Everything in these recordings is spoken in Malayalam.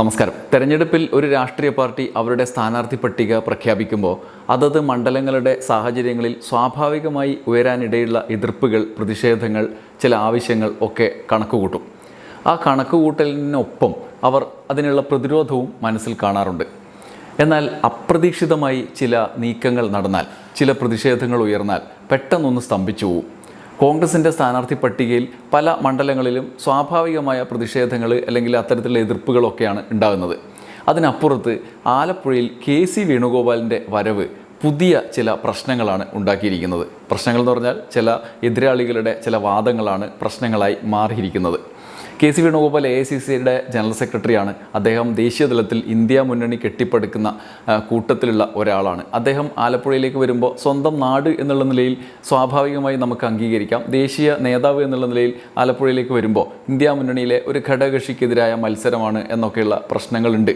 നമസ്കാരം. തെരഞ്ഞെടുപ്പിൽ ഒരു രാഷ്ട്രീയ പാർട്ടി അവരുടെ സ്ഥാനാർത്ഥി പട്ടിക പ്രഖ്യാപിക്കുമ്പോൾ അതത് മണ്ഡലങ്ങളുടെ സാഹചര്യങ്ങളിൽ സ്വാഭാവികമായി ഉയരാനിടയുള്ള എതിർപ്പുകൾ പ്രതിഷേധങ്ങൾ ചില ആവശ്യങ്ങൾ ഒക്കെ കണക്കുകൂട്ടും. ആ കണക്കുകൂട്ടലിനൊപ്പം അവർ അതിനുള്ള പ്രതിരോധവും മനസ്സിൽ കാണാറുണ്ട്. എന്നാൽ അപ്രതീക്ഷിതമായി ചില നീക്കങ്ങൾ നടന്നാൽ ചില പ്രതിഷേധങ്ങൾ ഉയർന്നാൽ പെട്ടെന്നൊന്ന് സ്തംഭിച്ചു പോവും. കോൺഗ്രസിന്റെ സ്ഥാനാർത്ഥി പട്ടികയിൽ പല മണ്ഡലങ്ങളിലും സ്വാഭാവികമായ പ്രതിഷേധങ്ങൾ അല്ലെങ്കിൽ അത്തരത്തിലുള്ള എതിർപ്പുകളൊക്കെയാണ് ഉണ്ടാകുന്നത്. അതിനപ്പുറത്ത് ആലപ്പുഴയിൽ കെ സി വേണുഗോപാലിന്റെ വരവ് പുതിയ ചില പ്രശ്നങ്ങളാണ് ഉണ്ടാക്കിയിരിക്കുന്നത്. പ്രശ്നങ്ങൾ എന്ന് പറഞ്ഞാൽ ചില എതിരാളികളുടെ ചില വാദങ്ങളാണ് പ്രശ്നങ്ങളായി മാറിയിരിക്കുന്നത്. K C Venugopal A I C സിയുടെ ജനറൽ സെക്രട്ടറിയാണ്. അദ്ദേഹം ദേശീയ തലത്തിൽ ഇന്ത്യ മുന്നണി കെട്ടിപ്പടുക്കുന്ന കൂട്ടത്തിലുള്ള ഒരാളാണ്. അദ്ദേഹം ആലപ്പുഴയിലേക്ക് വരുമ്പോൾ സ്വന്തം നാട് എന്നുള്ള നിലയിൽ സ്വാഭാവികമായി നമുക്ക് അംഗീകരിക്കാം. ദേശീയ നേതാവ് എന്നുള്ള നിലയിൽ ആലപ്പുഴയിലേക്ക് വരുമ്പോൾ ഇന്ത്യ മുന്നണിയിലെ ഒരു ഘടകകക്ഷിക്കെതിരായ മത്സരമാണ് എന്നൊക്കെയുള്ള പ്രശ്നങ്ങളുണ്ട്.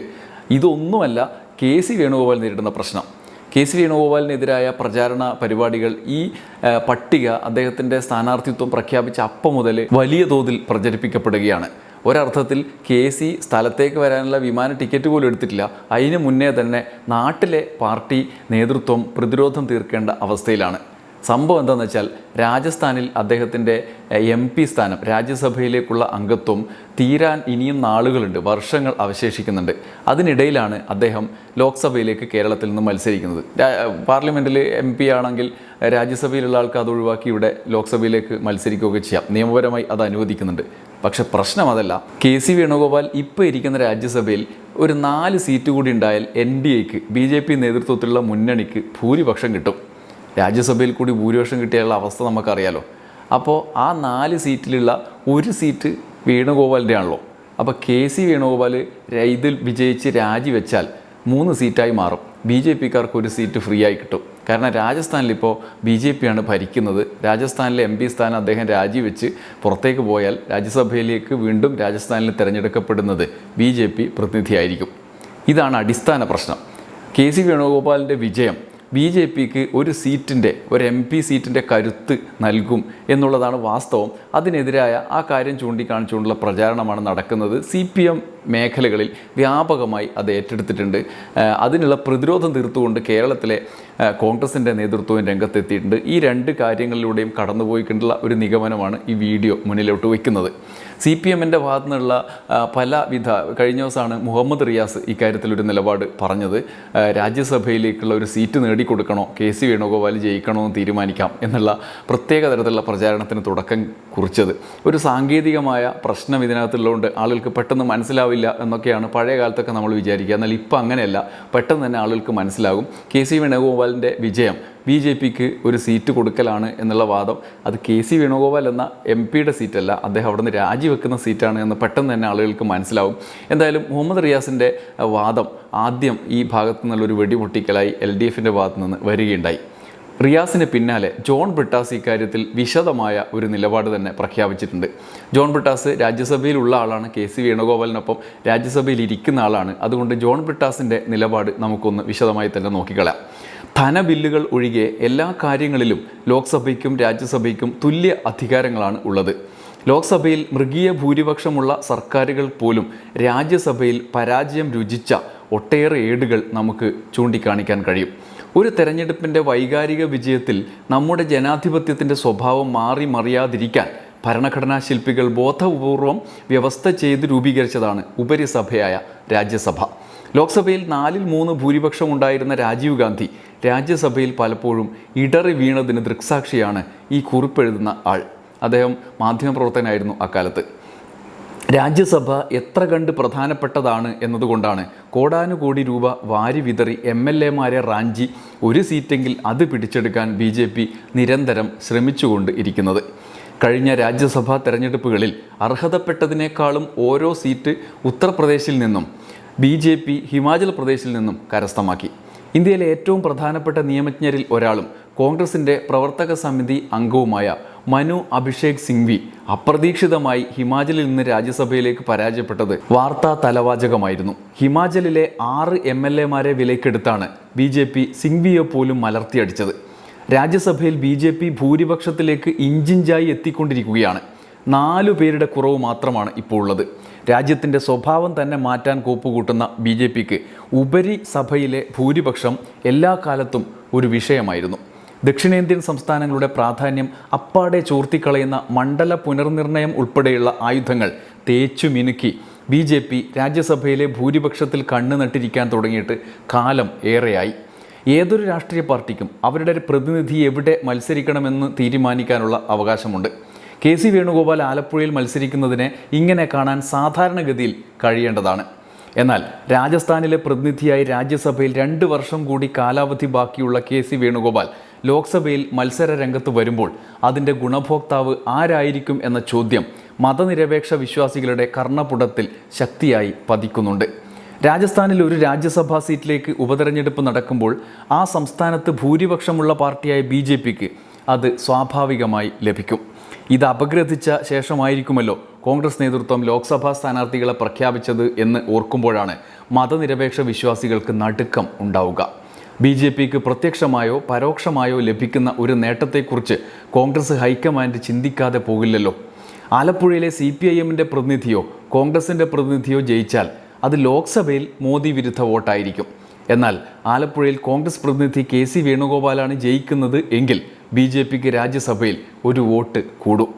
ഇതൊന്നുമല്ല കെ സി വേണുഗോപാൽ നേരിടുന്ന പ്രശ്നം. കെ സി വേണുഗോപാലിനെതിരായ പ്രചാരണ പരിപാടികൾ ഈ പട്ടിക അദ്ദേഹത്തിന്റെ സ്ഥാനാർത്ഥിത്വം പ്രഖ്യാപിച്ച അപ്പം മുതൽ വലിയ തോതിൽ പ്രചരിപ്പിക്കപ്പെടുകയാണ്. ഒരർത്ഥത്തിൽ കെ സി സ്ഥലത്തേക്ക് വരാനുള്ള വിമാന ടിക്കറ്റ് പോലും എടുത്തിട്ടില്ല. അതിന് മുന്നേ തന്നെ നാട്ടിലെ പാർട്ടി നേതൃത്വം പ്രതിരോധം തീർക്കേണ്ട അവസ്ഥയിലാണ്. സംഭവം എന്താണെന്ന് വെച്ചാൽ രാജസ്ഥാനിൽ അദ്ദേഹത്തിന്റെ എം പി സ്ഥാനം രാജ്യസഭയിലേക്കുള്ള അംഗത്വം തീരാൻ ഇനിയും നാളുകളുണ്ട് വർഷങ്ങൾ അവശേഷിക്കുന്നുണ്ട്. അതിനിടയിലാണ് അദ്ദേഹം ലോക്സഭയിലേക്ക് കേരളത്തിൽ നിന്ന് മത്സരിക്കുന്നത്. പാർലമെന്റിൽ എം പി ആണെങ്കിൽ രാജ്യസഭയിലുള്ള ആൾക്ക് അത് ഒഴിവാക്കി ഇവിടെ ലോക്സഭയിലേക്ക് മത്സരിക്കുകയൊക്കെ ചെയ്യാം. നിയമപരമായി അത് അനുവദിക്കുന്നുണ്ട്. പക്ഷെ പ്രശ്നം അതല്ല. കെ സി വേണുഗോപാൽ ഇപ്പോൾ ഇരിക്കുന്ന രാജ്യസഭയിൽ ഒരു നാല് സീറ്റ് കൂടി ഉണ്ടായാൽ എൻ ഡി എക്ക് ബി ജെ പി നേതൃത്വത്തിലുള്ള മുന്നണിക്ക് ഭൂരിപക്ഷം കിട്ടും. രാജ്യസഭയിൽ കൂടി ഭൂരിപക്ഷം കിട്ടിയുള്ള അവസ്ഥ നമുക്കറിയാലോ. അപ്പോൾ ആ നാല് സീറ്റിലുള്ള ഒരു സീറ്റ് വേണുഗോപാലിന്റെ ആണല്ലോ. അപ്പോൾ കെ സി വേണുഗോപാൽ ഇതിൽ വിജയിച്ച് രാജിവെച്ചാൽ മൂന്ന് സീറ്റായി മാറും. ബി ജെ പിക്കാർക്ക് ഒരു സീറ്റ് ഫ്രീ ആയി കിട്ടും. കാരണം രാജസ്ഥാനിൽ ഇപ്പോൾ ബി ജെ പിയാണ് ഭരിക്കുന്നത്. രാജസ്ഥാനിലെ എം പി സ്ഥാനം അദ്ദേഹം രാജിവെച്ച് പുറത്തേക്ക് പോയാൽ രാജ്യസഭയിലേക്ക് വീണ്ടും രാജസ്ഥാനിൽ തിരഞ്ഞെടുക്കപ്പെടുന്നത് ബി ജെ പി പ്രതിനിധിയായിരിക്കും. ഇതാണ് അടിസ്ഥാന പ്രശ്നം. കെ സി വേണുഗോപാലിന്റെ വിജയം ബി ജെ പിക്ക് ഒരു സീറ്റിന്റെ ഒരു എം പി സീറ്റിന്റെ കരുത്ത് നൽകും എന്നുള്ളതാണ് വാസ്തവം. അതിനെതിരായ ആ കാര്യം ചൂണ്ടിക്കാണിച്ചുകൊണ്ടുള്ള പ്രചാരണമാണ് നടക്കുന്നത്. സി പി എം മേഖലകളിൽ വ്യാപകമായി അത് ഏറ്റെടുത്തിട്ടുണ്ട്. അതിനുള്ള പ്രതിരോധം തീർത്തുകൊണ്ട് കേരളത്തിലെ കോൺഗ്രസിന്റെ നേതൃത്വവും രംഗത്തെത്തിയിട്ടുണ്ട്. ഈ രണ്ട് കാര്യങ്ങളിലൂടെയും കടന്നുപോയിക്കൊണ്ടുള്ള ഒരു നിഗമനമാണ് ഈ വീഡിയോ മുന്നിലോട്ട് വയ്ക്കുന്നത്. സി പി എമ്മിന്റെ ഭാഗത്തു നിന്നുള്ള പലവിധ കഴിഞ്ഞ ദിവസമാണ് മുഹമ്മദ് റിയാസ് ഇക്കാര്യത്തിൽ ഒരു നിലപാട് പറഞ്ഞത്. രാജ്യസഭയിലേക്കുള്ള ഒരു സീറ്റ് നേടിക്കൊടുക്കണോ കെ സി വേണുഗോപാൽ ജയിക്കണോ എന്ന് തീരുമാനിക്കാം എന്നുള്ള പ്രത്യേക തരത്തിലുള്ള പ്രചാരണത്തിന് തുടക്കം കുറിച്ചത്. ഒരു സാങ്കേതികമായ പ്രശ്നം ഇതിനകത്തുള്ളതുകൊണ്ട് ആളുകൾക്ക് പെട്ടെന്ന് മനസ്സിലാവില്ല എന്നൊക്കെയാണ് പഴയ കാലത്തൊക്കെ നമ്മൾ വിചാരിക്കുക. എന്നാൽ ഇപ്പം അങ്ങനെയല്ല. പെട്ടെന്ന് തന്നെ ആളുകൾക്ക് മനസ്സിലാകും. കെ സി വേണുഗോപാലിന്റെ വിജയം ബി ജെ പിക്ക് ഒരു സീറ്റ് കൊടുക്കലാണ് എന്നുള്ള വാദം. അത് കെ സി വേണുഗോപാൽ എന്ന എം പിയുടെ സീറ്റല്ല. അദ്ദേഹം അവിടുന്ന് രാജിവെക്കുന്ന സീറ്റാണ് എന്ന് പെട്ടെന്ന് തന്നെ ആളുകൾക്ക് മനസ്സിലാവും. എന്തായാലും മുഹമ്മദ് റിയാസിന്റെ വാദം ആദ്യം ഈ ഭാഗത്തു നിന്നുള്ളൊരു വെടിപൊട്ടിക്കലായി എൽ ഡി എഫിന്റെ ഭാഗത്തു നിന്ന് വരികയുണ്ടായി. റിയാസിന് പിന്നാലെ ജോൺ ബ്രിട്ടാസ് ഇക്കാര്യത്തിൽ വിശദമായ ഒരു നിലപാട് തന്നെ പ്രഖ്യാപിച്ചിട്ടുണ്ട്. ജോൺ ബ്രിട്ടാസ് രാജ്യസഭയിലുള്ള ആളാണ് കെ സി വേണുഗോപാലിനൊപ്പം രാജ്യസഭയിൽ ഇരിക്കുന്ന ആളാണ്. അതുകൊണ്ട് ജോൺ ബ്രിട്ടാസിന്റെ നിലപാട് നമുക്കൊന്ന് വിശദമായി തന്നെ നോക്കിക്കളയാം. ധനബില്ലുകൾ ഒഴികെ എല്ലാ കാര്യങ്ങളിലും ലോക്സഭയ്ക്കും രാജ്യസഭയ്ക്കും തുല്യ അധികാരങ്ങളാണ് ഉള്ളത്. ലോക്സഭയിൽ മൃഗീയ ഭൂരിപക്ഷമുള്ള സർക്കാരുകൾ പോലും രാജ്യസഭയിൽ പരാജയം രുചിച്ച ഒട്ടേറെ ഏടുകൾ നമുക്ക് ചൂണ്ടിക്കാണിക്കാൻ കഴിയും. ഒരു തെരഞ്ഞെടുപ്പിന്റെ വൈകാരിക വിജയത്തിൽ നമ്മുടെ ജനാധിപത്യത്തിന്റെ സ്വഭാവം മാറി മറിയാതിരിക്കാൻ ഭരണഘടനാ ശില്പികൾ ബോധപൂർവം വ്യവസ്ഥ ചെയ്ത് രൂപീകരിച്ചതാണ് ഉപരിസഭയായ രാജ്യസഭ. ലോക്സഭയിൽ നാലിൽ മൂന്ന് ഭൂരിപക്ഷം ഉണ്ടായിരുന്ന രാജീവ് ഗാന്ധി രാജ്യസഭയിൽ പലപ്പോഴും ഇടറി വീണതിന് ദൃക്സാക്ഷിയാണ് ഈ കുറിപ്പെഴുതുന്ന ആൾ. അദ്ദേഹം മാധ്യമപ്രവർത്തകനായിരുന്നു അക്കാലത്ത്. രാജ്യസഭ എത്ര കണ്ട് പ്രധാനപ്പെട്ടതാണ് എന്നതുകൊണ്ടാണ് കോടാനുകോടി രൂപ വാരി വിതറി എം എൽ എമാരെ റാഞ്ചി ഒരു സീറ്റെങ്കിൽ അത് പിടിച്ചെടുക്കാൻ ബി ജെ പി നിരന്തരം ശ്രമിച്ചുകൊണ്ട് ഇരിക്കുന്നത്. കഴിഞ്ഞ രാജ്യസഭാ തെരഞ്ഞെടുപ്പുകളിൽ അർഹതപ്പെട്ടതിനേക്കാളും ഓരോ സീറ്റ് ഉത്തർപ്രദേശിൽ നിന്നും ബി ജെ പി ഹിമാചൽ പ്രദേശിൽ നിന്നും കരസ്ഥമാക്കി. ഇന്ത്യയിലെ ഏറ്റവും പ്രധാനപ്പെട്ട നിയമജ്ഞരിൽ ഒരാളും കോൺഗ്രസിന്റെ പ്രവർത്തക സമിതി അംഗവുമായ മനു അഭിഷേക് സിംഗ്വി അപ്രതീക്ഷിതമായി ഹിമാചലിൽ നിന്ന് രാജ്യസഭയിലേക്ക് പരാജയപ്പെട്ടത് വാർത്താ തലവാചകമായിരുന്നു. ഹിമാചലിലെ ആറ് എം എൽ എമാരെ വിലക്കെടുത്താണ് ബി ജെ പി സിംഗ്വിയെ പോലും മലർത്തിയടിച്ചത്. രാജ്യസഭയിൽ ബി ജെ പി ഭൂരിപക്ഷത്തിലേക്ക് ഇഞ്ചിഞ്ചായി എത്തിക്കൊണ്ടിരിക്കുകയാണ്. നാലു പേരുടെ കുറവ് മാത്രമാണ് ഇപ്പോൾ ഉള്ളത്. രാജ്യത്തിന്റെ സ്വഭാവം തന്നെ മാറ്റാൻ കോപ്പുകൂട്ടുന്ന ബി ജെ പിക്ക് ഉപരി സഭയിലെ ഭൂരിപക്ഷം എല്ലാ കാലത്തും ഒരു വിഷയമായിരുന്നു. ദക്ഷിണേന്ത്യൻ സംസ്ഥാനങ്ങളുടെ പ്രാധാന്യം അപ്പാടെ ചോർത്തിക്കളയുന്ന മണ്ഡല പുനർനിർണയം ഉൾപ്പെടെയുള്ള ആയുധങ്ങൾ തേച്ചു മിനുക്കി. ബി ജെ പി രാജ്യസഭയിലെ ഭൂരിപക്ഷത്തിൽ കണ്ണു നട്ടിരിക്കാൻ തുടങ്ങിയിട്ട് കാലം ഏറെയായി. ഏതൊരു രാഷ്ട്രീയ പാർട്ടിക്കും അവരുടെ പ്രതിനിധി എവിടെ മത്സരിക്കണമെന്ന് തീരുമാനിക്കാനുള്ള അവകാശമുണ്ട്. കെ സി വേണുഗോപാൽ ആലപ്പുഴയിൽ മത്സരിക്കുന്നതിനെ ഇങ്ങനെ കാണാൻ സാധാരണഗതിയിൽ കഴിയേണ്ടതാണ്. എന്നാൽ രാജസ്ഥാനിലെ പ്രതിനിധിയായി രാജ്യസഭയിൽ രണ്ട് വർഷം കൂടി കാലാവധി ബാക്കിയുള്ള കെ സി വേണുഗോപാൽ ലോക്സഭയിൽ മത്സര രംഗത്ത് വരുമ്പോൾ അതിന്റെ ഗുണഭോക്താവ് ആരായിരിക്കും എന്ന ചോദ്യം മതനിരപേക്ഷ വിശ്വാസികളുടെ കർണപുടത്തിൽ ശക്തിയായി പതിക്കുന്നുണ്ട്. രാജസ്ഥാനിൽ ഒരു രാജ്യസഭാ സീറ്റിലേക്ക് ഉപതെരഞ്ഞെടുപ്പ് നടക്കുമ്പോൾ ആ സംസ്ഥാനത്ത് ഭൂരിപക്ഷമുള്ള പാർട്ടിയായ ബി ജെ പിക്ക് അത് സ്വാഭാവികമായി ലഭിക്കും. ഇത് അപഗ്രഥിച്ച ശേഷമായിരിക്കുമല്ലോ കോൺഗ്രസ് നേതൃത്വം ലോക്സഭാ സ്ഥാനാർത്ഥികളെ പ്രഖ്യാപിച്ചത് എന്ന് ഓർക്കുമ്പോഴാണ് മതനിരപേക്ഷ വിശ്വാസികൾക്ക് നടുക്കം ഉണ്ടാവുക. ബി ജെ പിക്ക് പ്രത്യക്ഷമായോ പരോക്ഷമായോ ലഭിക്കുന്ന ഒരു നേട്ടത്തെക്കുറിച്ച് കോൺഗ്രസ് ഹൈക്കമാൻഡ് ചിന്തിക്കാതെ പോകില്ലല്ലോ. ആലപ്പുഴയിലെ സി പി ഐ എമ്മിന്റെ പ്രതിനിധിയോ കോൺഗ്രസിന്റെ പ്രതിനിധിയോ ജയിച്ചാൽ അത് ലോക്സഭയിൽ മോദി വിരുദ്ധ വോട്ടായിരിക്കും. എന്നാൽ ആലപ്പുഴയിൽ കോൺഗ്രസ് പ്രതിനിധി കെ സി വേണുഗോപാലാണ് ജയിക്കുന്നത് എങ്കിൽ ബി ജെ പിക്ക് രാജ്യസഭയിൽ ഒരു വോട്ട് കൂടും.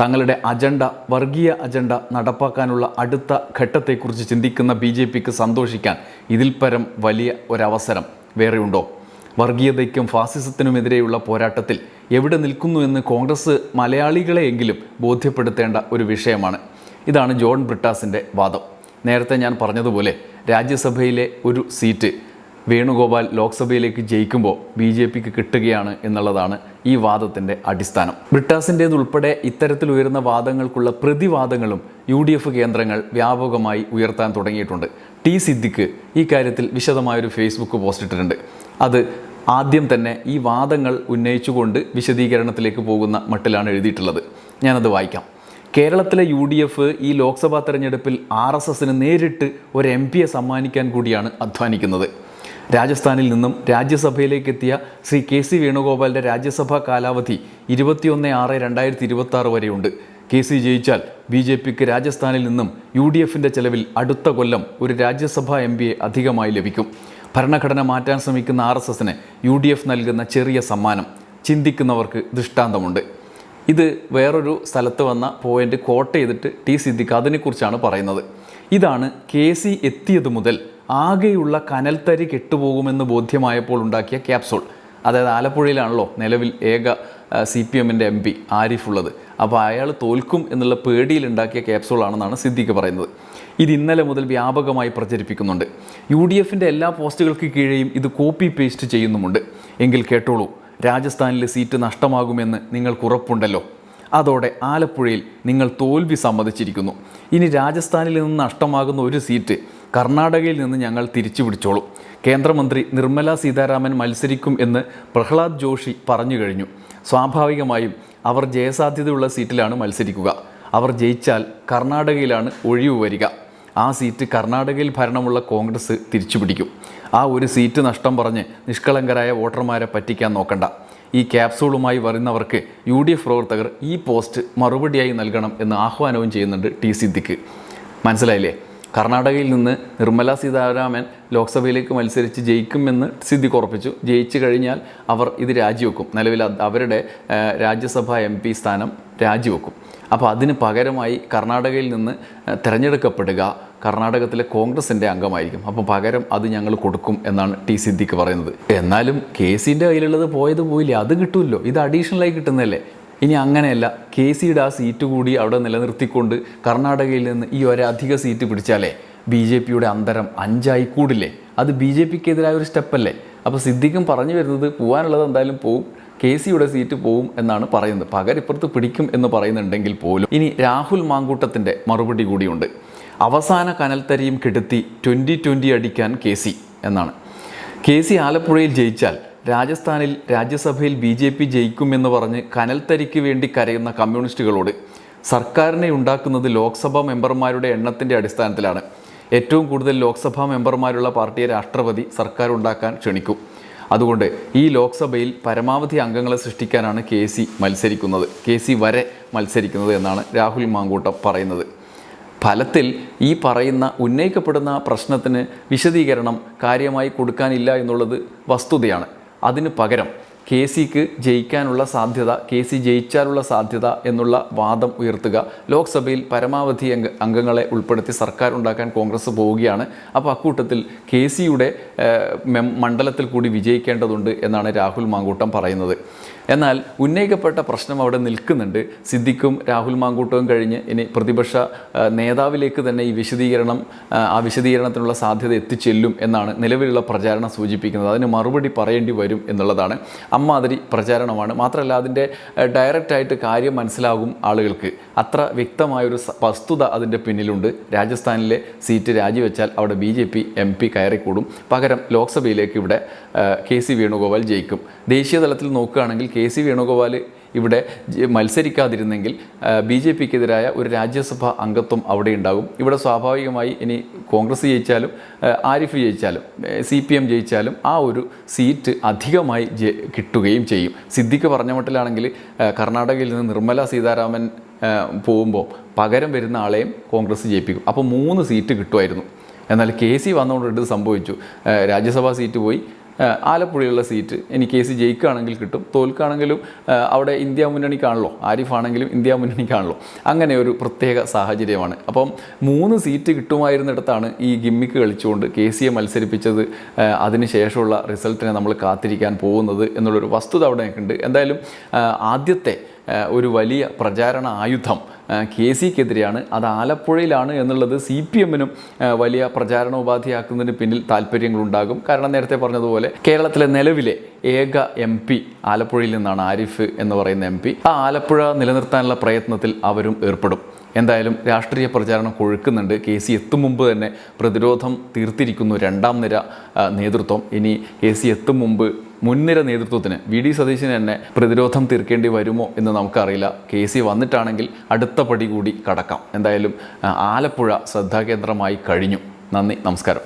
തങ്ങളുടെ അജണ്ട വർഗീയ അജണ്ട നടപ്പാക്കാനുള്ള അടുത്ത ഘട്ടത്തെക്കുറിച്ച് ചിന്തിക്കുന്ന ബി ജെ പിക്ക് സന്തോഷിക്കാൻ ഇതിൽ പരം വലിയ ഒരവസരം വേറെയുണ്ടോ? വർഗീയതയ്ക്കും ഫാസിസത്തിനുമെതിരെയുള്ള പോരാട്ടത്തിൽ എവിടെ നിൽക്കുന്നു എന്ന് കോൺഗ്രസ് മലയാളികളെയെങ്കിലും ബോധ്യപ്പെടുത്തേണ്ട ഒരു വിഷയമാണ്. ഇതാണ് ജോൺ ബ്രിട്ടാസിന്റെ വാദം. നേരത്തെ ഞാൻ പറഞ്ഞതുപോലെ രാജ്യസഭയിലെ ഒരു സീറ്റ് വേണുഗോപാൽ ലോക്സഭയിലേക്ക് ജയിക്കുമ്പോൾ ബി ജെ പിക്ക് കിട്ടുകയാണ് എന്നുള്ളതാണ് ഈ വാദത്തിന്റെ അടിസ്ഥാനം. ബ്രിട്ടാസിന്റേതുൾപ്പെടെ ഇത്തരത്തിൽ ഉയരുന്ന വാദങ്ങൾക്കുള്ള പ്രതിവാദങ്ങളും യു കേന്ദ്രങ്ങൾ വ്യാപകമായി ഉയർത്താൻ തുടങ്ങിയിട്ടുണ്ട്. ടി സിദ്ദിഖ് ഈ കാര്യത്തിൽ വിശദമായൊരു ഫേസ്ബുക്ക് പോസ്റ്റ് ഇട്ടിട്ടുണ്ട്. അത് ആദ്യം തന്നെ ഈ വാദങ്ങൾ ഉന്നയിച്ചുകൊണ്ട് വിശദീകരണത്തിലേക്ക് പോകുന്ന മട്ടിലാണ് എഴുതിയിട്ടുള്ളത്. ഞാനത് വായിക്കാം. കേരളത്തിലെ യു ഡി എഫ് ഈ ലോക്സഭാ തെരഞ്ഞെടുപ്പിൽ ആർ എസ് എസിന് നേരിട്ട് ഒരു എം പിയെ സമ്മാനിക്കാൻ കൂടിയാണ് അധ്വാനിക്കുന്നത്. രാജസ്ഥാനിൽ നിന്നും രാജ്യസഭയിലേക്ക് എത്തിയ ശ്രീ കെ സി വേണുഗോപാലിന്റെ രാജ്യസഭാ കാലാവധി ഇരുപത്തിയൊന്ന് ആറ് രണ്ടായിരത്തി ഇരുപത്തി ആറ് വരെയുണ്ട്. കെ സി ജയിച്ചാൽ ബി ജെ പിക്ക് രാജസ്ഥാനിൽ നിന്നും യു ഡി എഫിന്റെ ചെലവിൽ അടുത്ത കൊല്ലം ഒരു രാജ്യസഭാ എം പിയെ അധികമായി ലഭിക്കും. ഭരണഘടന മാറ്റാൻ ശ്രമിക്കുന്ന ആർ എസ് എസിന് യു ഡി എഫ് നൽകുന്ന ചെറിയ സമ്മാനം ചിന്തിക്കുന്നവർക്ക് ദൃഷ്ടാന്തമുണ്ട്. ഇത് വേറൊരു സ്ഥലത്ത് വന്ന പോയിന്റ് കോട്ട് ചെയ്തിട്ട് ടി സിദ്ദിഖ് അതിനെക്കുറിച്ചാണ് പറയുന്നത്. ഇതാണ് കെ സി എത്തിയത് മുതൽ ആകെയുള്ള കനൽത്തരി കെട്ടുപോകുമെന്ന് ബോധ്യമായപ്പോൾ ഉണ്ടാക്കിയ ക്യാപ്സോൾ. അതായത് ആലപ്പുഴയിലാണല്ലോ നിലവിൽ ഏക സി പി എമ്മിന്റെ എം പി ആരിഫ് ഉള്ളത്. അപ്പോൾ അയാൾ തോൽക്കും എന്നുള്ള പേടിയിൽ ഉണ്ടാക്കിയ ക്യാപ്സൂളാണെന്നാണ് സിദ്ദിഖ് പറയുന്നത്. ഇത് ഇന്നലെ മുതൽ വ്യാപകമായി പ്രചരിപ്പിക്കുന്നുണ്ട്. യു ഡി എഫിന്റെ എല്ലാ പോസ്റ്റുകൾക്ക് കീഴെയും ഇത് കോപ്പി പേസ്റ്റ് ചെയ്യുന്നുമുണ്ട്. എങ്കിൽ കേട്ടോളൂ രാജസ്ഥാനിലെ സീറ്റ് നഷ്ടമാകുമെന്ന് നിങ്ങൾക്ക് ഉറപ്പുണ്ടല്ലോ. അതോടെ ആലപ്പുഴയിൽ നിങ്ങൾ തോൽവി സമ്മതിച്ചിരിക്കുന്നു. ഇനി രാജസ്ഥാനിൽ നിന്ന് നഷ്ടമാകുന്ന ഒരു സീറ്റ് കർണാടകയിൽ നിന്ന് ഞങ്ങൾ തിരിച്ചു പിടിച്ചോളും കേന്ദ്രമന്ത്രി നിർമ്മല സീതാരാമൻ മത്സരിക്കും എന്ന് പ്രഹ്ലാദ് ജോഷി പറഞ്ഞു കഴിഞ്ഞു. സ്വാഭാവികമായും അവർ ജയസാധ്യതയുള്ള സീറ്റിലാണ് മത്സരിക്കുക. അവർ ജയിച്ചാൽ കർണാടകയിലാണ് ഒഴിവ് വരിക. ആ സീറ്റ് കർണാടകയിൽ ഭരണമുള്ള കോൺഗ്രസ് തിരിച്ചുപിടിക്കും. ആ ഒരു സീറ്റ് നഷ്ടം പറഞ്ഞ് നിഷ്കളങ്കരായ വോട്ടർമാരെ പറ്റിക്കാൻ നോക്കണ്ട. ഈ ക്യാപ്സൂളുമായി വരുന്നവർക്ക് യു ഡി എഫ് പ്രവർത്തകർ ഈ പോസ്റ്റ് മറുപടിയായി നൽകണം എന്ന് ആഹ്വാനവും ചെയ്യുന്നുണ്ട് ടി സിദ്ദിഖ്. മനസ്സിലായില്ലേ? കർണാടകയിൽ നിന്ന് നിർമ്മല സീതാരാമൻ ലോക്സഭയിലേക്ക് മത്സരിച്ച് ജയിക്കുമെന്ന് സിദ്ധി ഉറപ്പിച്ചു. ജയിച്ചു കഴിഞ്ഞാൽ അവർ ഇത് രാജിവെക്കും. നിലവിൽ അവരുടെ രാജ്യസഭ എം പി സ്ഥാനം രാജിവെക്കും. അപ്പോൾ അതിന് പകരമായി കർണാടകയിൽ നിന്ന് തിരഞ്ഞെടുക്കപ്പെടുക കർണാടകത്തിലെ കോൺഗ്രസിന്റെ അംഗമായിരിക്കും. അപ്പോൾ പകരം അത് ഞങ്ങൾ കൊടുക്കും എന്നാണ് ടി സിദ്ദിഖ് പറയുന്നത്. എന്നാലും കെ സിന്റെ കയ്യിലുള്ളത് പോയത് പോയില്ലേ? അത് കിട്ടുമല്ലോ ഇത് അഡീഷണലായി കിട്ടുന്നതല്ലേ? ഇനി അങ്ങനെയല്ല കെ സിയുടെ ആ സീറ്റ് കൂടി അവിടെ നിലനിർത്തിക്കൊണ്ട് കർണാടകയിൽ നിന്ന് ഈ ഒരധിക സീറ്റ് പിടിച്ചാലേ ബി ജെ പിയുടെ അന്തരം അഞ്ചായി കൂടില്ലേ? അത് ബി ജെ പിക്ക് എതിരായ ഒരു സ്റ്റെപ്പല്ലേ? അപ്പോൾ സിദ്ദിഖും പറഞ്ഞു വരുന്നത് പോകാനുള്ളത് എന്തായാലും പോവും കെ സിയുടെ സീറ്റ് പോവും എന്നാണ് പറയുന്നത്. പകരിപ്പുറത്ത് പിടിക്കും എന്ന് പറയുന്നുണ്ടെങ്കിൽ പോലും. ഇനി രാഹുൽ മാങ്കൂട്ടത്തിന്റെ മറുപടി കൂടിയുണ്ട്. അവസാന കനൽത്തരിയും കെടുത്തി ട്വന്റി ട്വന്റി അടിക്കാൻ കെ സി എന്നാണ്. കെ സി ആലപ്പുഴയിൽ ജയിച്ചാൽ രാജസ്ഥാനിൽ രാജ്യസഭയിൽ ബി ജെ പി ജയിക്കുമെന്ന് പറഞ്ഞ് കനൽത്തരിക്ക് വേണ്ടി കരയുന്ന കമ്മ്യൂണിസ്റ്റുകളോട് സർക്കാരിനെ ഉണ്ടാക്കുന്നത് ലോക്സഭാ മെമ്പർമാരുടെ എണ്ണത്തിന്റെ അടിസ്ഥാനത്തിലാണ്. ഏറ്റവും കൂടുതൽ ലോക്സഭാ മെമ്പർമാരുള്ള പാർട്ടിയെ രാഷ്ട്രപതി സർക്കാർ ഉണ്ടാക്കാൻ ക്ഷണിക്കും. അതുകൊണ്ട് ഈ ലോക്സഭയിൽ പരമാവധി അംഗങ്ങളെ സൃഷ്ടിക്കാനാണ് കെ സി മത്സരിക്കുന്നത്. കെ സി വരെ മത്സരിക്കുന്നത് എന്നാണ് രാഹുൽ മാങ്കൂട്ടം പറയുന്നത്. ഫലത്തിൽ ഈ പറയുന്ന ഉന്നയിക്കപ്പെടുന്ന പ്രശ്നത്തിന് വിശദീകരണം കാര്യമായി കൊടുക്കാനില്ല എന്നുള്ളത് വസ്തുതയാണ്. അതിന് പകരം കെ സിക്ക് ജയിക്കാനുള്ള സാധ്യത കെ സി ജയിച്ചാലുള്ള സാധ്യത എന്നുള്ള വാദം ഉയർത്തുക. ലോക്സഭയിൽ പരമാവധി അംഗ അംഗങ്ങളെ ഉൾപ്പെടുത്തി സർക്കാർ ഉണ്ടാക്കാൻ കോൺഗ്രസ് പോവുകയാണ്. അപ്പോൾ അക്കൂട്ടത്തിൽ കെ സിയുടെ മണ്ഡലത്തിൽ കൂടി വിജയിക്കേണ്ടതുണ്ട് എന്നാണ് രാഹുൽ മാങ്കൂട്ടം പറയുന്നത്. എന്നാൽ ഉന്നയിക്കപ്പെട്ട പ്രശ്നം അവിടെ നിൽക്കുന്നുണ്ട്. സിദ്ദിഖും രാഹുൽ മാങ്കൂട്ടവും കഴിഞ്ഞ് ഇനി പ്രതിപക്ഷ നേതാവിലേക്ക് തന്നെ ഈ വിശദീകരണം ആ, വിശദീകരണത്തിനുള്ള സാധ്യത എത്തിച്ചെല്ലും എന്നാണ് നിലവിലുള്ള പ്രചാരണം സൂചിപ്പിക്കുന്നത്. അതിന് മറുപടി പറയേണ്ടി വരും എന്നുള്ളതാണ്. അമ്മാതിരി പ്രചാരണമാണ്. മാത്രമല്ല അതിന്റെ ഡയറക്റ്റായിട്ട് കാര്യം മനസ്സിലാകും ആളുകൾക്ക്. അത്ര വ്യക്തമായൊരു വസ്തുത അതിന്റെ പിന്നിലുണ്ട്. രാജസ്ഥാനിലെ സീറ്റ് രാജിവെച്ചാൽ അവിടെ B J P M P കയറിക്കൂടും. പകരം ലോക്സഭയിലേക്ക് ഇവിടെ കെ സി വേണുഗോപാൽ ജയിക്കും. ദേശീയ തലത്തിൽ നോക്കുകയാണെങ്കിൽ കെ സി വേണുഗോപാൽ ഇവിടെ മത്സരിക്കാതിരുന്നെങ്കിൽ ബി ജെ പിക്കെതിരായ ഒരു രാജ്യസഭാ അംഗത്വം അവിടെ ഉണ്ടാകും. ഇവിടെ സ്വാഭാവികമായി ഇനി കോൺഗ്രസ് ജയിച്ചാലും ആരിഫ് ജയിച്ചാലും സി പി എം ജയിച്ചാലും ആ ഒരു സീറ്റ് അധികമായി കിട്ടുകയും ചെയ്യും. സിദ്ദിഖ് പറഞ്ഞ മട്ടിലാണെങ്കിൽ കർണാടകയിൽ നിന്ന് നിർമ്മല സീതാരാമൻ പോകുമ്പോൾ പകരം വരുന്ന ആളെയും കോൺഗ്രസ് ജയിപ്പിക്കും. അപ്പോൾ മൂന്ന് സീറ്റ് കിട്ടുമായിരുന്നു. എന്നാൽ കെ സി വന്നുകൊണ്ട് ഇത് സംഭവിച്ചു. രാജ്യസഭാ സീറ്റ് പോയി. ആലപ്പുഴയുള്ള സീറ്റ്. ഇനി കെ സി ജയിക്കുകയാണെങ്കിൽ കിട്ടും. തോൽക്കുകയാണെങ്കിലും അവിടെ ഇന്ത്യ മുന്നണിക്കാണല്ലോ. ആരിഫ് ആണെങ്കിലും ഇന്ത്യ മുന്നണിക്കാണല്ലോ. അങ്ങനെ ഒരു പ്രത്യേക സാഹചര്യമാണ്. അപ്പം മൂന്ന് സീറ്റ് കിട്ടുമായിരുന്നിടത്താണ് ഈ ഗിമ്മിക്ക് കളിച്ചുകൊണ്ട് കെ സിയെ മത്സരിപ്പിച്ചത്. അതിനുശേഷമുള്ള ശേഷമുള്ള റിസൾട്ടിനെ നമ്മൾ കാത്തിരിക്കാൻ പോകുന്നത് എന്നുള്ളൊരു വസ്തുത അവിടെ ഉണ്ട് എന്തായാലും ആദ്യത്തെ ഒരു വലിയ പ്രചാരണ ആയുധം കെ സിക്കെതിരെയാണ് അത് ആലപ്പുഴയിലാണ് എന്നുള്ളത് സി പി എമ്മിനും വലിയ പ്രചാരണ ഉപാധിയാക്കുന്നതിന് പിന്നിൽ താല്പര്യങ്ങളുണ്ടാകും കാരണം നേരത്തെ പറഞ്ഞതുപോലെ കേരളത്തിലെ നിലവിലെ ഏക എം പി ആലപ്പുഴയിൽ നിന്നാണ് ആരിഫ് എന്ന് പറയുന്ന എം പി. ആ ആലപ്പുഴ നിലനിർത്താനുള്ള പ്രയത്നത്തിൽ അവരും ഏർപ്പെടും. എന്തായാലും രാഷ്ട്രീയ പ്രചാരണം കൊഴുക്കുന്നുണ്ട്. കെ സി എത്തും മുമ്പ് തന്നെ പ്രതിരോധം തീർത്തിരിക്കുന്നു. രണ്ടാം നിര നേതൃത്വം. ഇനി കെ സി എത്തും മുമ്പ് മുൻനിര നേതൃത്വത്തിന് വി ഡി സതീശന് തന്നെ പ്രതിരോധം തീർക്കേണ്ടി വരുമോ എന്ന് നമുക്കറിയില്ല. കെ സി വന്നിട്ടാണെങ്കിൽ അടുത്ത പടി കൂടി കടക്കാം. എന്തായാലും ആലപ്പുഴ ശ്രദ്ധാകേന്ദ്രമായി കഴിഞ്ഞു. നന്ദി നമസ്കാരം.